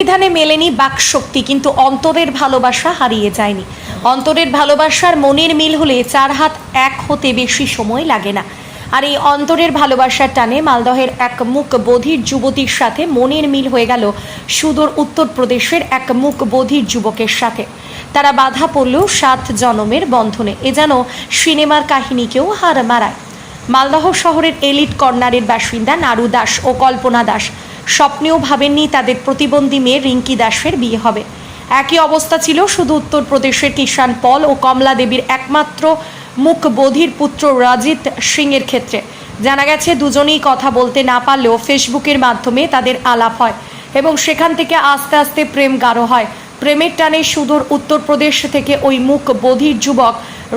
সংবিধানে মেলেনি বাকশক্তি, কিন্তু অন্তরের ভালোবাসা হারিয়ে যায়নি। অন্তরের ভালোবাসার মনের মিল হলে চার হাত এক হতে বেশি সময় লাগে না। আর এই অন্তরের ভালোবাসার টানে মালদহের এক মুখ বধির যুবতীর সাথে মনের মিল হয়ে গেল সুদূর উত্তরপ্রদেশের এক মুখ বধির যুবকের সাথে। তারা বাধা পড়লেও সাত জনমের বন্ধনে, এ যেন সিনেমার কাহিনীকেও হার মারায় মালদহ শহরের এলিট কর্নারের বাসিন্দা নারু দাস ও কল্পনা দাস স্বপ্নেও ভাবেননি তাদের প্রতিবন্ধী মেয়ে রিঙ্কি দাসের বিয়ে হবে। একই অবস্থা ছিল শুধু উত্তরপ্রদেশের কিষান পল ও কমলা দেবীর একমাত্র মুখ বধির পুত্র রাজিত সিংয়ের ক্ষেত্রে। জানা গেছে, দুজনেই কথা বলতে না পারলেও ফেসবুকের মাধ্যমে তাদের আলাপ হয় এবং সেখান থেকে আস্তে আস্তে প্রেম গাঢ় হয়। প্রেমের টানে সুদূর উত্তরপ্রদেশ থেকে ওই মুখ বধির যুবক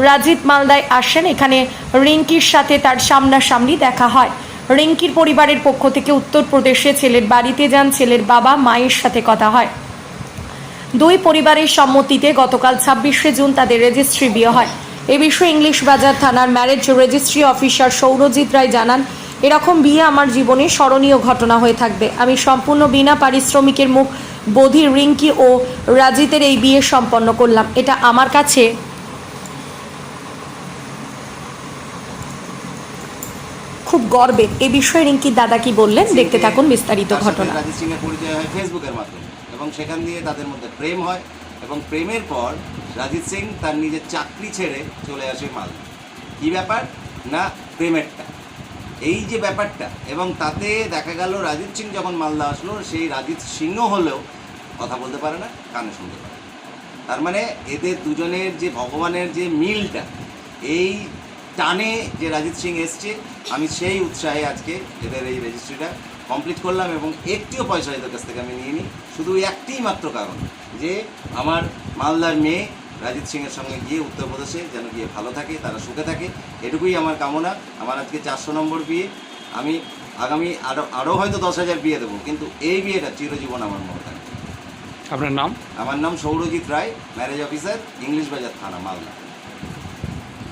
রাজিত মালদায় আসেন। এখানে রিঙ্কির সাথে তার সামনাসামনি দেখা হয়। রিঙ্কির পরিবারের পক্ষ থেকে উত্তরপ্রদেশে ছেলের বাড়িতে যান, ছেলের বাবা মায়ের সাথে কথা হয়। দুই পরিবারের সম্মতিতে গতকাল ছাব্বিশে জুন তাদের রেজিস্ট্রি বিয়ে হয়। এ বিষয়ে ইংলিশ বাজার থানার marriage registry officer Sourajit Roy জানান, এরকম বিয়ে আমার জীবনে স্মরণীয় ঘটনা হয়ে থাকবে। আমি সম্পূর্ণ বিনা পারিশ্রমিকের মুখ, বধির রিঙ্কি ও রাজিতের এই বিয়ে সম্পন্ন করলাম। এটা আমার কাছে খুব গর্বে। এ বিষয়ে রিঙ্কির দাদা কি বললেন? দেখতে থাকুন বিস্তারিত ঘটনা। পরিচয় হয় ফেসবুকের মাধ্যমে এবং সেখান দিয়ে তাদের মধ্যে প্রেম হয় এবং প্রেমের পর রাজিত সিং তার নিজের চাকরি ছেড়ে চলে আসে মালদা কী ব্যাপার? না প্রেমেরটা। এই যে ব্যাপারটা এবং তাতে দেখা গেল রাজিত সিং যখন মালদা আসলো সেই রাজিত সিংও হলেও কথা বলতে পারে না কানে শুনতে পারে তার মানে এদের দুজনের যে ভগবানের যে মিলটা এই টানে যে রাজিত সিং এসছে আমি সেই উৎসাহে আজকে এদের এই রেজিস্ট্রিটা কমপ্লিট করলাম এবং একটিও পয়সা এদের কাছ থেকে আমি নিয়ে নিই শুধু একটিই মাত্র কারণ যে আমার মালদার মেয়ে রাজিত সিংয়ের সঙ্গে গিয়ে উত্তরপ্রদেশে যেন গিয়ে ভালো থাকে তারা সুখে থাকে এটুকুই আমার কামনা। আমার আজকে চারশো নম্বর বিয়ে। আমি আগামী আরও আরও হয়তো দশ হাজার বিয়ে দেবো কিন্তু এই বিয়েটা চিরজীবন আমার মনে থাকবে। আপনার নাম? আমার নাম সৌরজিৎ রায় ম্যারেজ অফিসার ইংলিশ বাজার থানা মালদা।